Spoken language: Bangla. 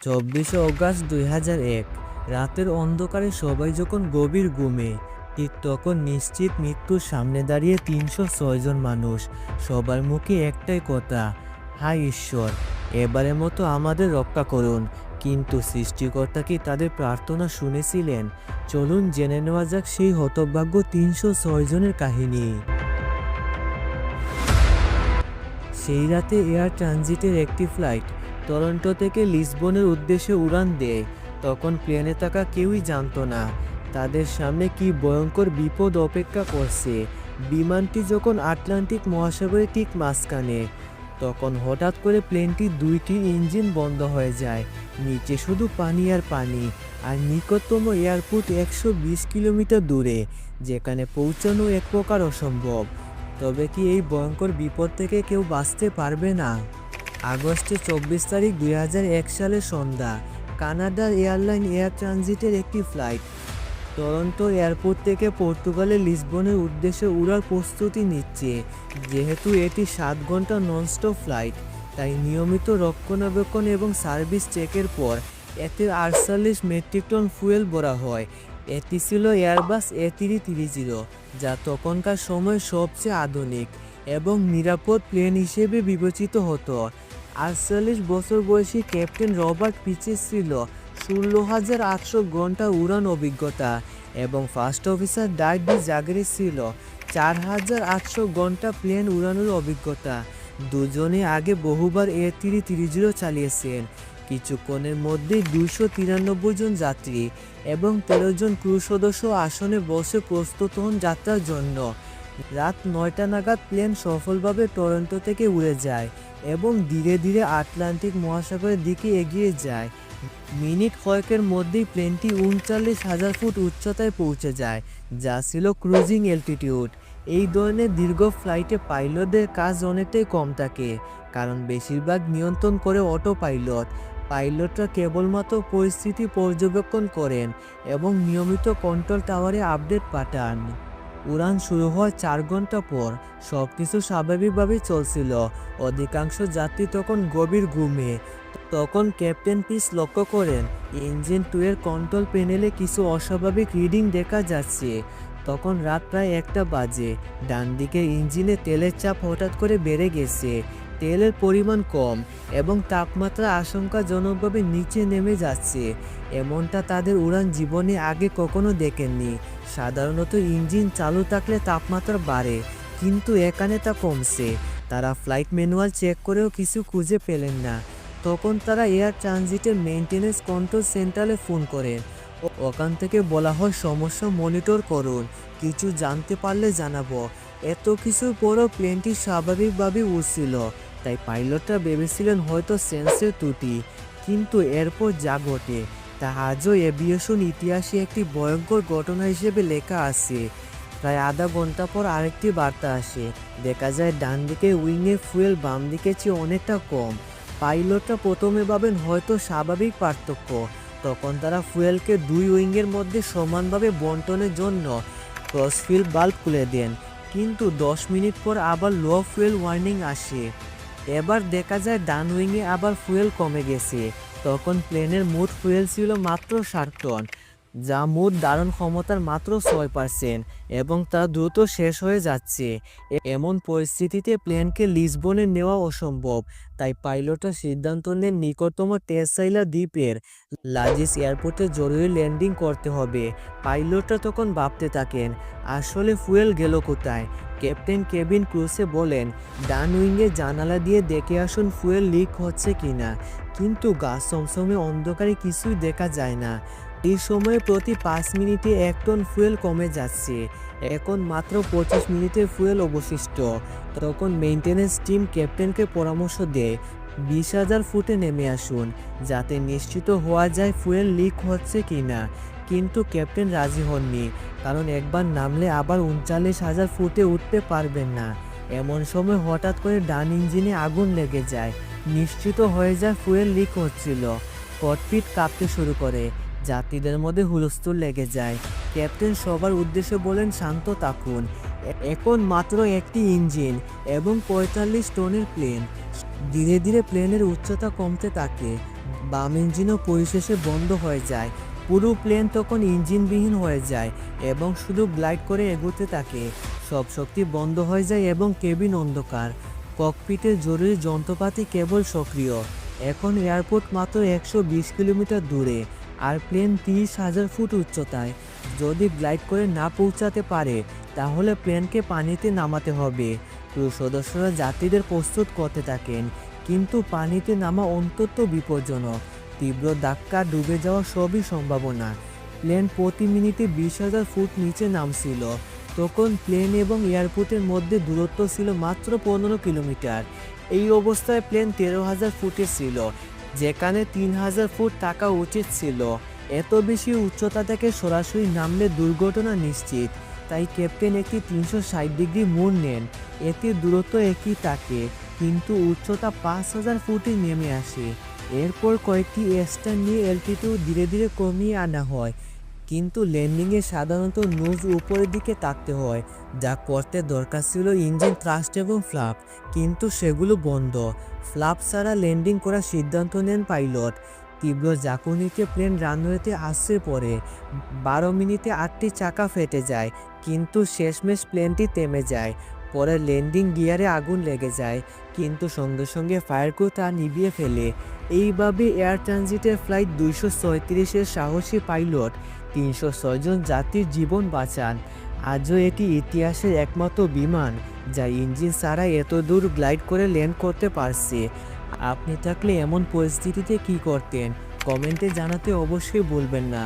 চব্বিশে অগাস্ট দুই হাজার এক, রাতের অন্ধকারে সবাই যখন গভীর ঘুমে, ঠিক তখন নিশ্চিত মৃত্যুর সামনে দাঁড়িয়ে তিনশো ছয়জন মানুষ, সবার মুখে একটাই কথা হাই ঈশ্বর, এবারের মতো আমাদের রক্ষা করুন। কিন্তু সৃষ্টিকর্তা কি তাদের প্রার্থনা শুনেছিলেন? চলুন জেনে নেওয়া যাক সেই হতভাগ্য তিনশো ছয়জনের কাহিনী। সেই রাতে এয়ার ট্রানজিটের একটি ফ্লাইট টরন্টো থেকে লিসবনের উদ্দেশ্যে উড়ান দেয়। তখন প্লেনে থাকা কেউই জানতো না তাদের সামনে কি ভয়ঙ্কর বিপদ অপেক্ষা করছে। বিমানটি যখন আটলান্টিক মহাসাগরে ঠিক মাঝখানে, তখন হঠাৎ করে প্লেনটির দুইটি ইঞ্জিন বন্ধ হয়ে যায়, নিচে শুধু পানি আর পানি, আর নিকটতম এয়ারপোর্ট একশো বিশ কিলোমিটার দূরে, যেখানে পৌঁছানো এক প্রকার অসম্ভব। তবে কি এই ভয়ঙ্কর বিপদ থেকে কেউ বাঁচতে পারবে না? আগস্টে চব্বিশ তারিখ দুই সালের সন্ধ্যা কানাডার এয়ারলাইন এয়ার ট্রানজিটের একটি ফ্লাইট। টরন্টো এয়ারপোর্ট থেকে পর্তুগালের লিসবনের উদ্দেশ্যে উড়ার প্রস্তুতি নিচ্ছে, যেহেতু এটি সাত ঘণ্টা ননস্টপ ফ্লাইট, তাই নিয়মিত রক্ষণাবেক্ষণ এবং সার্ভিস চেকের পর এতে আটচল্লিশ মেট্রিক টন ফুয়েল ভরা হয়। এটি ছিল এয়ারবাস এ তিরি তিরি জিরো যা তখনকার সময় সবচেয়ে আধুনিক এবং নিরাপদ প্লেন হিসেবে বিবেচিত হতো। আটচল্লিশ বছর বয়সী ক্যাপ্টেন রবার্ট পিচেস ছিল। ষোলো হাজার আটশো ঘণ্টা উড়ান অভিজ্ঞতা এবং ফার্স্ট অফিসার ডাইডি জাগরি ছিল। চার হাজার আটশো ঘণ্টা প্লেন উড়ানোর অভিজ্ঞতা। দুজনে আগে বহুবার এ তিরি তিরি জিরো চালিয়েছেন। কিছুক্ষণের মধ্যেই দুইশো তিরানব্বই জন যাত্রী এবং তেরো জন ক্রু সদস্য আসনে বসে প্রস্তুত হন যাত্রার জন্য। রাত নয়টা নাগাদ প্লেন সফলভাবে টরন্টো থেকে উড়ে যায় এবং ধীরে ধীরে আটলান্টিক মহাসাগরের দিকে এগিয়ে যায়। মিনিট কয়েকের মধ্যেই প্লেনটি উনচল্লিশ হাজার ফুট উচ্চতায় পৌঁছে যায়, যা ছিল ক্রুজিং এলটিটিউড এই ধরনের দীর্ঘ ফ্লাইটে পাইলটদের কাজ অনেকটাই কম থাকে, কারণ বেশিরভাগ নিয়ন্ত্রণ করে অটো পাইলট পাইলটরা কেবলমাত্র পরিস্থিতি পর্যবেক্ষণ করেন এবং নিয়মিত কন্ট্রোল টাওয়ারে আপডেট পাঠান। উড়ান শুরু হওয়ার চার ঘণ্টা পর। সব কিছু স্বাভাবিকভাবেই চলছিল। অধিকাংশ যাত্রী তখন গভীর ঘুমে। তখন ক্যাপ্টেন পিস লক্ষ্য করেন, ইঞ্জিন টু এর কন্ট্রোল প্যানেলে কিছু অস্বাভাবিক রিডিং দেখা যাচ্ছে। তখন রাত প্রায় একটা বাজে। ডান দিকে ইঞ্জিনে তেলের চাপ হঠাৎ করে বেড়ে গেছে। তেলের পরিমাণ কম এবং তাপমাত্রা আশঙ্কাজনকভাবে নিচে নেমে যাচ্ছে। এমনটা তাদের উড়ান জীবনে আগে কখনো দেখেননি। সাধারণত ইঞ্জিন চালু থাকলে তাপমাত্রা বাড়ে, কিন্তু এখানে তা কমছে। তারা ফ্লাইট ম্যানুয়াল চেক করেও কিছু খুঁজে পেলেন না। তখন তারা এয়ার ট্রানজিটের মেনটেন্যান্স কন্ট্রোল সেন্টারে ফোন করেন। ওখান থেকে বলা হয়, সমস্যা মনিটর করুন। কিছু জানতে পারলে জানাব। এত কিছুর পরও প্লেনটি স্বাভাবিকভাবে উড়ছিল। তাই পাইলটরা ভেবেছিলেন হয়তো সেন্সের ত্রুটি, কিন্তু এরপর যা ঘটে, তা আজও এভিয়েশন ইতিহাসে একটি ভয়ঙ্কর ঘটনা হিসেবে লেখা আছে। প্রায় আধা ঘণ্টা পর আরেকটি বার্তা আসে। দেখা যায় ডান দিকে উইংয়ের ফুয়েল বাম দিকে চেয়ে অনেকটা কম। পাইলটরা প্রথমে ভাবেন হয়তো স্বাভাবিক পার্থক্য। তখন তারা ফুয়েলকে দুই উইংয়ের মধ্যে সমানভাবে বন্টনের জন্য ক্রসফিল বাল্ব খুলে দেন, কিন্তু দশ মিনিট পর আবার লো ফুয়েল ওয়ার্নিং আসে। এবার দেখা যায় ডান উইংয়ে আবার ফুয়েল কমে গেছে। তখন প্লেনের মোট ফুয়েল ছিল মাত্র ষাট টন। যা মোট ধারণ ক্ষমতার মাত্র ছয় পার্সেন্ট এবং তা দ্রুত শেষ হয়ে যাচ্ছে। এমন পরিস্থিতিতে প্লেনকে লিসবনে নেওয়া অসম্ভব, তাই পাইলটরা সিদ্ধান্ত নেন নিকটতম টেসাইলা দ্বীপের লাজিস এয়ারপোর্টে জরুরি ল্যান্ডিং করতে হবে। পাইলটরা তখন ভাবতে থাকেন, আসলে ফুয়েল গেল কোথায়? ক্যাপ্টেন কেবিন ক্রুসে বলেন, ডান উইংয়ে জানালা দিয়ে দেখে আসুন ফুয়েল লিক হচ্ছে কিনা, কিন্তু গাছ সমসমে অন্ধকারে কিছুই দেখা যায় না। এই সময়ে প্রতি পাঁচ মিনিটে এক টন ফুয়েল কমে যাচ্ছে। এখন মাত্র পঁচিশ মিনিটের ফুয়েল অবশিষ্ট। তখন মেইনটেনেন্স টিম ক্যাপ্টেনকে পরামর্শ দেয়, বিশ হাজার ফুটে নেমে আসুন, যাতে নিশ্চিত হওয়া যায় ফুয়েল লিক হচ্ছে কি না কিন্তু ক্যাপ্টেন রাজি হননি, কারণ একবার নামলে আবার উনচাল্লিশ হাজার ফুটে উঠতে পারবেন না। এমন সময় হঠাৎ করে ডান ইঞ্জিনে আগুন লেগে যায়, নিশ্চিত হয়ে যায় ফুয়েল লিক হচ্ছিল। কটপিট কাঁপতে শুরু করে যাত্রীদের মধ্যে হুলস্থুল লেগে যায়। ক্যাপ্টেন সবার উদ্দেশ্যে বলেন, শান্ত থাকুন। এখন মাত্র একটি ইঞ্জিন এবং পঁয়তাল্লিশ টনের প্লেন। ধীরে ধীরে প্লেনের উচ্চতা কমতে থাকে। বাম ইঞ্জিনও পরিশেষে বন্ধ হয়ে যায়। পুরো প্লেন তখন ইঞ্জিনবিহীন হয়ে যায় এবং শুধু গ্লাইড করে এগোতে থাকে। সব শক্তি বন্ধ হয়ে যায় এবং কেবিন অন্ধকার। ককপিটের জরুরি যন্ত্রপাতি কেবল সক্রিয়। এখন এয়ারপোর্ট মাত্র একশো বিশ কিলোমিটার দূরে। আর প্লেন তিরিশ হাজার ফুট উচ্চতায়। যদি গ্লাইড করে না পৌঁছাতে পারে, তাহলে প্লেনকে পানিতে নামাতে হবে। ক্রু সদস্যরা যাত্রীদের প্রস্তুত করতে থাকেন, কিন্তু পানিতে নামা অন্তত বিপজ্জনক। তীব্র ধাক্কা ডুবে যাওয়া সবই সম্ভাবনা। প্লেন প্রতি মিনিটে বিশ হাজার ফুট নিচে নামছিল। তখন প্লেন এবং এয়ারপোর্টের মধ্যে দূরত্ব ছিল মাত্র পনেরো কিলোমিটার। এই অবস্থায় প্লেন তেরো হাজার ফুটে ছিল। যেখানে তিন হাজার ফুট থাকা উচিত ছিল। এত বেশি উচ্চতা থেকে সরাসরি নামলে দুর্ঘটনা নিশ্চিত। তাই ক্যাপ্টেন একটি তিনশো ষাট ডিগ্রি মোড় নেন। এতে দূরত্ব একই থাকে, কিন্তু উচ্চতা পাঁচ হাজার ফুটে নেমে আসে। এরপর কয়েকটি স্ট্যান্ড নিয়ে এলটিটিউড ধীরে ধীরে কমিয়ে আনা হয়। কিন্তু ল্যান্ডিংয়ে সাধারণত নোজ উপরের দিকে তাকতে হয়, যা করতে দরকার ছিল ইঞ্জিন থ্রাস্ট এবং ফ্লাপ কিন্তু সেগুলো বন্ধ। ফ্লাপ ছাড়া ল্যান্ডিং করার সিদ্ধান্ত নেন পাইলট। তীব্র জাকুনিতে প্লেন রানওয়েতে আসছে পরে বারো মিনিটে আটটি চাকা ফেটে যায়, কিন্তু শেষমেশ প্লেনটি থেমে যায়। পরে ল্যান্ডিং গিয়ারে আগুন লেগে যায়, কিন্তু সঙ্গে সঙ্গে ফায়ার ক্রু তা নিভিয়ে ফেলে। এইভাবে এয়ার ট্রানজিটের ফ্লাইট দুইশো সাহসী পাইলট তিনশো ছয়জন যাত্রীর জীবন বাঁচান। আজও এটি ইতিহাসের একমাত্র বিমান, যা ইঞ্জিন ছাড়া এত দূর গ্লাইড করে ল্যান্ড করতে পারছে। আপনি থাকলে এমন পরিস্থিতিতে কি করতেন? কমেন্টে জানাতে অবশ্যই বলবেন না।